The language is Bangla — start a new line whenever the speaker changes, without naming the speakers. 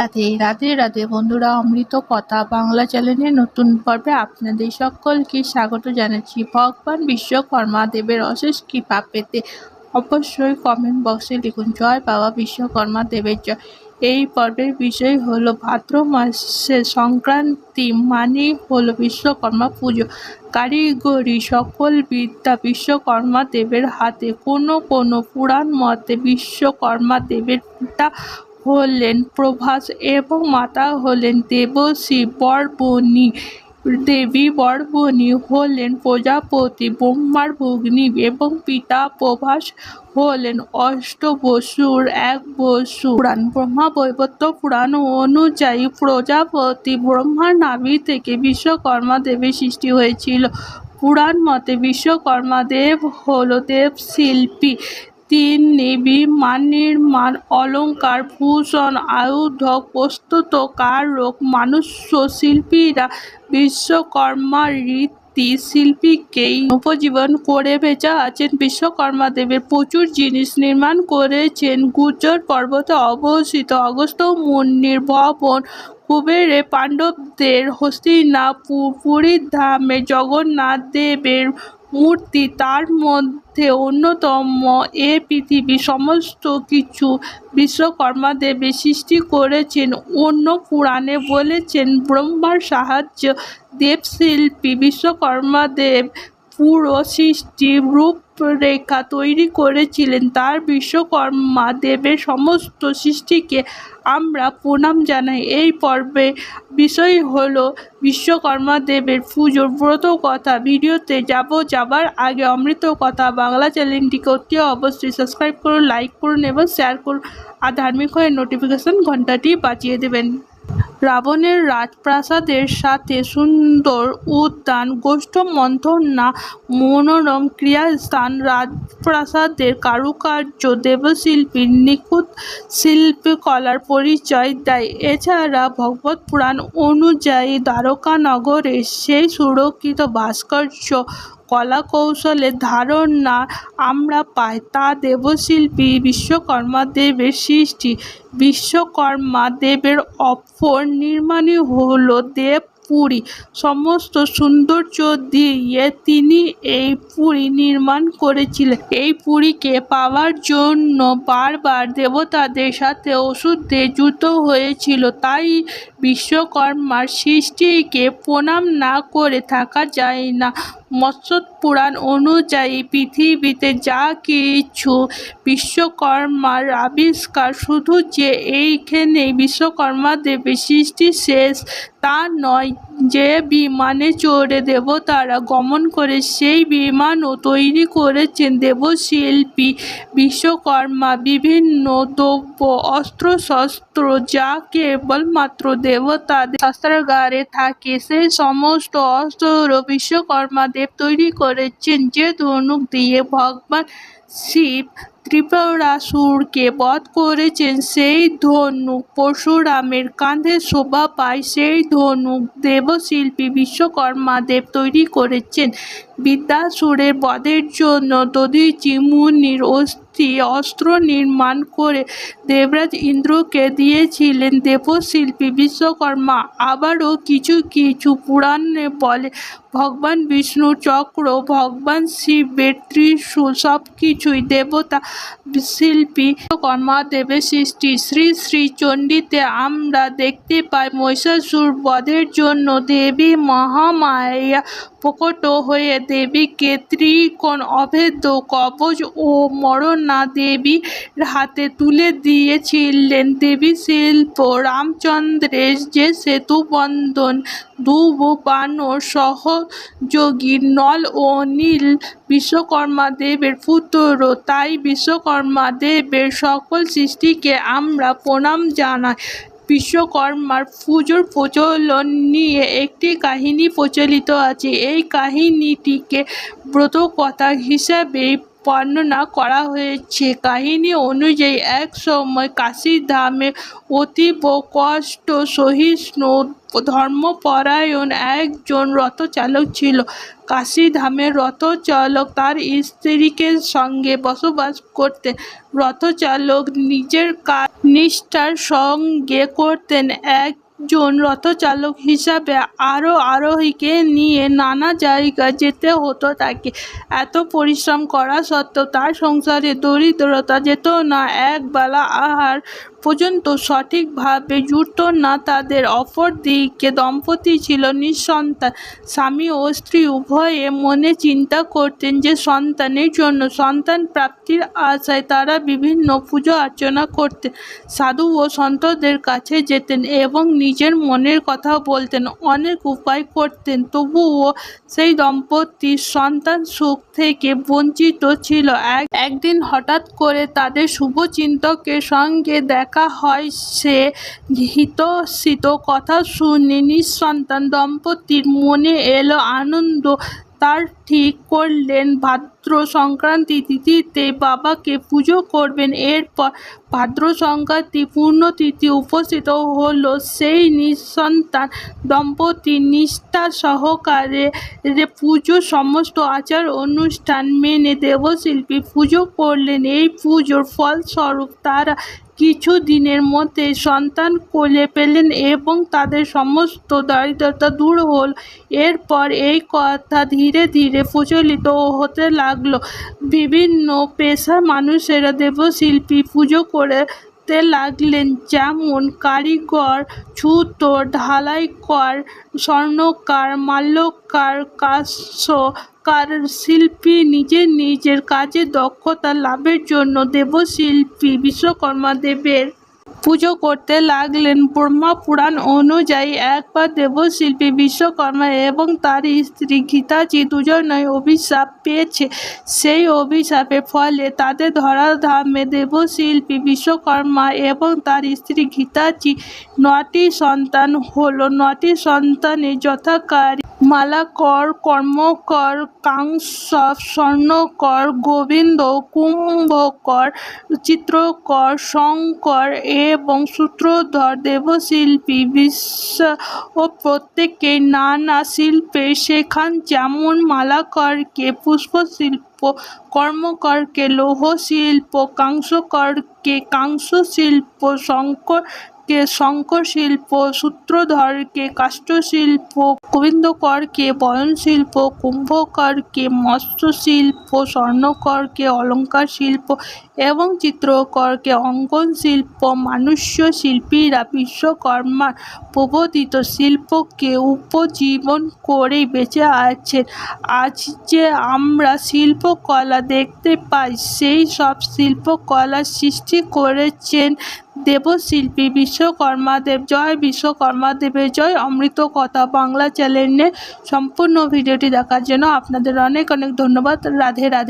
রাধে রাধে রাধে বন্ধুরা, অমৃত কথা বাংলা চ্যানেলের নতুন পর্বে আপনাদের সকলকে স্বাগত জানাচ্ছি। ভগবান বিশ্বকর্মা দেবের অশেষ কৃপা পেতে অবশ্যই কমেন্ট বক্সে লিখুন, জয় বাবা বিশ্বকর্মা দেবের জয়। এই পর্বের বিষয় হলো ভাদ্র মাসে সংক্রান্তি মানে হলো বিশ্বকর্মা পুজো। কারিগরি সকল বিদ্যা বিশ্বকর্মা দেবের হাতে। কোনো কোনো পুরাণ মতে বিশ্বকর্মা দেবের পিতা হলেন প্রভাস এবং মাতা হলেন দেবশ্রী বরবনী দেবী বরবনী হলেন প্রজাপতি, ব্রহ্মার ভগ্নী এবং পিতা প্রভাস হলেন অষ্ট বসুর এক বসু। পুরাণ, ব্রহ্মা বৈবত্য পুরাণ অনুযায়ী প্রজাপতি ব্রহ্মার নাভি থেকে বিশ্বকর্মা দেবীর সৃষ্টি হয়েছিল। পুরাণ মতে বিশ্বকর্মা দেব হল দেব শিল্পী তিনি বিমান নির্মাণ অলঙ্কার ভূষণ আয়ুধ প্রস্তুতকারক মানুষ্য শিল্পীরা বিশ্বকর্মা রীতি শিল্পীকেই উপজীবন করে বেঁচে আছেন বিশ্বকর্মা দেবের প্রচুর জিনিস নির্মাণ করেছেন। গুজর পর্বতে অবস্থিত অগস্ত্য মুনির ভবন, কুবেরে পাণ্ডবদের হস্তিনাপুর, পুরীর ধামে জগন্নাথ দেবের মূর্তি, তার মধ্যে অন্যতম এ পৃথিবী সমস্ত কিছু বিশ্বকর্মা দেবী সৃষ্টি করেছেন। অন্য পুরাণে বলেছেন, ব্রহ্মার সাহায্য দেবশিল্পী বিশ্বকর্মা দেব পুরো সৃষ্টি রূপরেখা তৈরি করেছিলেন। তার বিশ্বকর্মা দেবের সমস্ত সৃষ্টিকে আমরা প্রণাম জানাই। এই পর্বে বিষয় হলো বিশ্বকর্মা দেবের পুজোর ব্রত কথা। ভিডিওতে যাব যাবার আগে অমৃত কথা বাংলা চ্যানেলটিকে অতি অবশ্যই সাবস্ক্রাইব করুন লাইক করুন এবং শেয়ার করুন। আর ধার্মিক হয়ে নোটিফিকেশন ঘন্টাটি বাজিয়ে দেবেন। রাবণের রাজপ্রাসাদের সাথে সুন্দর উদ্যান, গোষ্ঠ মন্থনা মনোরম ক্রিয়াস্থান, রাজপ্রাসাদের কারুকার্য দেবশিল্পীর নিখুঁত শিল্পকলার পরিচয় দেয়। এছাড়া ভগবত পুরাণ অনুযায়ী দ্বারকানগরে সেই সুরক্ষিত ভাস্কর্য কলা কৌশলের ধারণা আমরা পাই। তা দেবশিল্পী বিশ্বকর্মা দেবের সৃষ্টি। বিশ্বকর্মা দেবের অপর নির্মাণই হল দেব পুরী। সমস্ত সৌন্দর্য দিয়ে তিনি এই পুরী নির্মাণ করেছিলেন। এই পুরীকে পাওয়ার জন্য বারবার দেবতাদের সাথে ওষুধে যুদ্ধ হয়েছিল। তাই বিশ্বকর্মার সৃষ্টিকে প্রণাম না করে থাকা যায় না। মৎস্য পুরাণ অনুযায়ী পৃথিবীতে যা কিছু বিশ্বকর্মার আবিষ্কার, শুধু যে এইখানেই বিশ্বকর্মা দেবের সৃষ্টি শেষ তা নয়, যে বিমানে চড়ে দেবতারা গমন করে সেই বিমানও তৈরি করেছেন দেবশিল্পী, বিশ্বকর্মা, বিভিন্ন দ্রব্য, অস্ত্রশস্ত্র যা কেবলমাত্র দেবতাদের শস্ত্রাগারে থাকে। সেই সমস্ত অস্ত্র বিশ্বকর্মা দেব তৈরি করেছেন যে ধনুক দিয়ে ভগবান শিব ত্রিপুরাসুরকে বধ করেছেন, সেই ধনুক পরশুরামের কাঁধে শোভা পায়, সেই ধনুক দেবশিল্পী বিশ্বকর্মা দেব তৈরি করেছেন। বিদ্যাসুরের বধের জন্য দধিচি মুনির অস্থি অস্ত্র নির্মাণ করে দেবরাজ ইন্দ্রকে দিয়েছিলেন দেবশিল্পী বিশ্বকর্মা। আবারও কিছু কিছু পুরাণে বলে, ভগবান বিষ্ণু চক্র, ভগবান শিবের ত্রিশূল সব কিছুই দেবতা শিল্পী বিশ্বকর্মা দেবের সৃষ্টি। শ্রী শ্রী চণ্ডীতে আমরা দেখতে পাই মহিষাসুর বধের জন্য দেবী মহামায়া প্রকট হয়ে দেবীকে ত্রিকোণ অভেদ্য কবচ ও মরণা দেবীর হাতে তুলে দিয়েছিলেন। দেবী শিল্প রামচন্দ্রের যে সেতু বন্ধন দুব বানর সহযোগী নল ও নীল বিশ্বকর্মা দেবের পুত্র। তাই বিশ্বকর্মা দেবের সকল সৃষ্টিকে আমরা প্রণাম জানাই। বিশ্বকর্মার পুজোর প্রচলন নিয়ে একটি কাহিনী প্রচলিত আছে। এই কাহিনীটিকে ব্রতকথা হিসাবে বর্ণনা করা হয়েছে। কাহিনী অনুযায়ী, এক সময় কাশীধামে অতীব কষ্ট সহিষ্ণু ধর্মপরায়ণ একজন রথচালক ছিল। কাশীধামের রথচালক তার স্ত্রীকে সঙ্গে বসবাস করতেন। রথচালক নিজের কাজ নিষ্ঠার সঙ্গে করতেন। একজন রথচালক হিসাবে আরও আরোহীকে নিয়ে নানা জায়গায় যেতে হতো তাকে। এত পরিশ্রম করা সত্ত্বেও তার সংসারে দরিদ্রতা যেত না। একবেলা আহার পর্যন্ত সঠিকভাবে জুটত না তাদের অপরদিকে দম্পতি ছিল নিঃসন্তান। স্বামী ও স্ত্রী উভয়ে মনে চিন্তা করতেন যে সন্তানের জন্য সন্তান প্রাপ্তির আশায় তারা বিভিন্ন পুজো অর্চনা করতেন সাধু ও সন্তদের কাছে যেতেন এবং নিজের মনের কথা বলতেন, অনেক উপায় করতেন। তবুও সেই দম্পতি সন্তান সুখ থেকে বঞ্চিত ছিল। এক একদিন হঠাৎ করে তাদের শুভচিন্তকের সঙ্গে দেখা হয় সে হিতশীত কথা শুনে নিঃসন্তান দম্পতির মনে এলো আনন্দ। তার ঠিক করলেন ভাদ্র সংক্রান্তি তিথিতে বাবাকে পুজো করবেন। এরপর ভাদ্র সংক্রান্তি পূর্ণতিথি উপস্থিত হলো। সেই নিঃসন্তান দম্পতি নিষ্ঠা সহকারে পুজো সমস্ত আচার অনুষ্ঠান মেনে দেবশিল্পী পুজো করলেন। এই পুজোর ফলস্বরূপ তারা কিছু দিনের মধ্যে সন্তান কোলে পেলেন এবং তাদের সমস্ত দারিদ্রতা দূর হল। এরপর এই কথা ধীরে ধীরে প্রচলিত হতে লাগল। বিভিন্ন পেশার মানুষেরা দেবশিল্পী পুজো করতে লাগলেন যেমন কারিগর ছুতো ঢালাইকর, স্বর্ণকার, মাল্যকার, কাঁস্যকার শিল্পী, নিজের নিজের কাজে দক্ষতা লাভের জন্য দেবশিল্পী বিশ্বকর্মা দেবের পুজো করতে লাগলেন। ব্রহ্মা পুরাণ অনুযায়ী একবার দেবশিল্পী বিশ্বকর্মা এবং তার স্ত্রী গীতাজি দুজনই অভিশাপ পেয়েছে। সেই অভিশাপের ফলে তাদের ধরাধামে দেবশিল্পী বিশ্বকর্মা এবং তার স্ত্রী গীতাজি নটি সন্তান হলো। নটি সন্তানের যথাকারী মালাকর কর্মকর, কাংসব, স্বর্ণকর, গোবিন্দ, কুম্ভকর, চিত্রকর, শঙ্কর এবং সূত্রধর, দেবশিল্পী, বিশ্ব ও প্রত্যেকেই নানা শিল্পে শেখান। যেমন মালাকরকে পুষ্পশিল্প, কর্মকরকে লৌহশিল্প, কাংসকরকে কাংস শিল্প শঙ্কর কে শঙ্করশিল্প সূত্রধরকে কাষ্ঠশিল্প গোবিন্দকরকে বয়নশিল্প কুম্ভকরকে মৎস্যশিল্প স্বর্ণকরকে অলঙ্কার শিল্প এবং চিত্রকরকে অঙ্কন শিল্প মানুষ্য শিল্পীরা বিশ্বকর্মার প্রবর্তিত শিল্পকে উপজীবন করেই বেঁচে আছেন। আজ যে আমরা শিল্পকলা দেখতে পাই, সেই সব শিল্পকলা সৃষ্টি করেছেন দেবশিল্পী বিশ্বকর্মা দেব জয় বিশ্বকর্মাদেবের জয়, অমৃত কথা বাংলা চ্যানেলে সম্পূর্ণ ভিডিওটি দেখার জন্য আপনাদের অনেক অনেক ধন্যবাদ। রাধে রাধে।